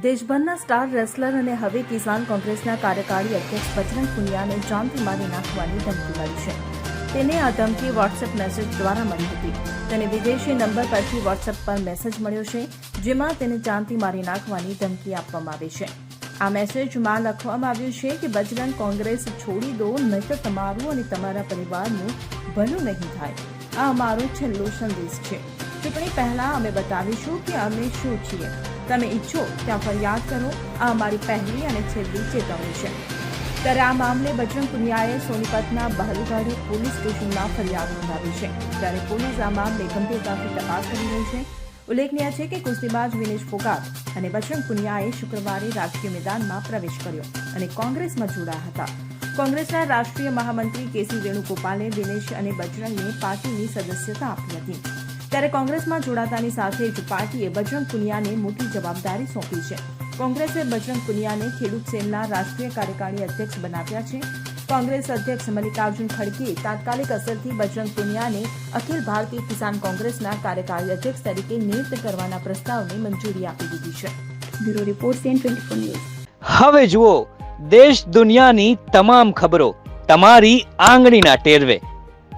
દેશભરના star wrestler અને હવે કિસાન કોંગ્રેસના કાર્યકારી અધ્યક્ષ બજરંગ પુનિયાને જાનથી મારી નાખવાની ધમકી મળી છે. તેને આ ધમકી વોટ્સએપ મેસેજ દ્વારા મળી હતી. તેને વિદેશી નંબર પરથી વોટ્સએપ પર મેસેજ મળ્યો છે, જેમાં તેને જાનથી મારી નાખવાની ધમકી આપવામાં આવી છે. આ મેસેજમાં લખવામાં આવ્યું છે કે બજરંગ કોંગ્રેસ છોડી દો, નહીં તો તમારું અને તમારા પરિવારનું ભલું નહીં થાય. આ અમારો છેલ્લો સંદેશ છે. ચૂંટણી પહેલા અમે બતાવીશું કે અમે શું છીએ. તમે ઈચ્છો ત્યાં ફરિયાદ કરો, આ અમારી પહેલી અને છેલ્લી ચેતવણી છે. ત્યારે આ મામલે બજરંગ પુનિયાએ સોનીપતના બહલગઢ પોલીસ સ્ટેશનમાં ફરિયાદ નોંધાવી છે. ત્યારે પોલીસ આ મામલે ગંભીરતાથી તપાસ કરી રહી છે. ઉલ્લેખનીય છે કે કુસ્તીબાજ વિનેશ ફોગાટ અને બજરંગ પુનિયાએ શુક્રવારે રાજકીય મેદાનમાં પ્રવેશ કર્યો અને કોંગ્રેસમાં જોડાયા હતા. કોંગ્રેસના રાષ્ટ્રીય મહામંત્રી કેસી વેણુગોપાલે વિનેશ અને બજરંગને પાર્ટીની સદસ્યતા આપી હતી. ત્યારે કોંગ્રેસમાં જોડાતાની સાથે જ પાર્ટીએ બજરંગ પુનિયાને મોટી જવાબદારી સોંપી છે. કોંગ્રેસે બજરંગ પુનિયાને ખેડૂત સેલના રાષ્ટ્રીય કાર્યકારી અધ્યક્ષ બનાવ્યા છે. કોંગ્રેસ અધ્યક્ષ મલ્લિકાર્જુન ખડગેએ તાત્કાલિક અસરથી બજરંગ પુનિયાને અખિલ ભારતીય કિસાન કોંગ્રેસના કાર્યકારી અધ્યક્ષ તરીકે નિયુક્ત કરવાના પ્રસ્તાવને મંજૂરી આપી દીધી છે. Bureau report CN twenty news. હવે જુઓ દેશ દુનિયાની તમામ ખબરો તમારી આંગળીના ટેરવે.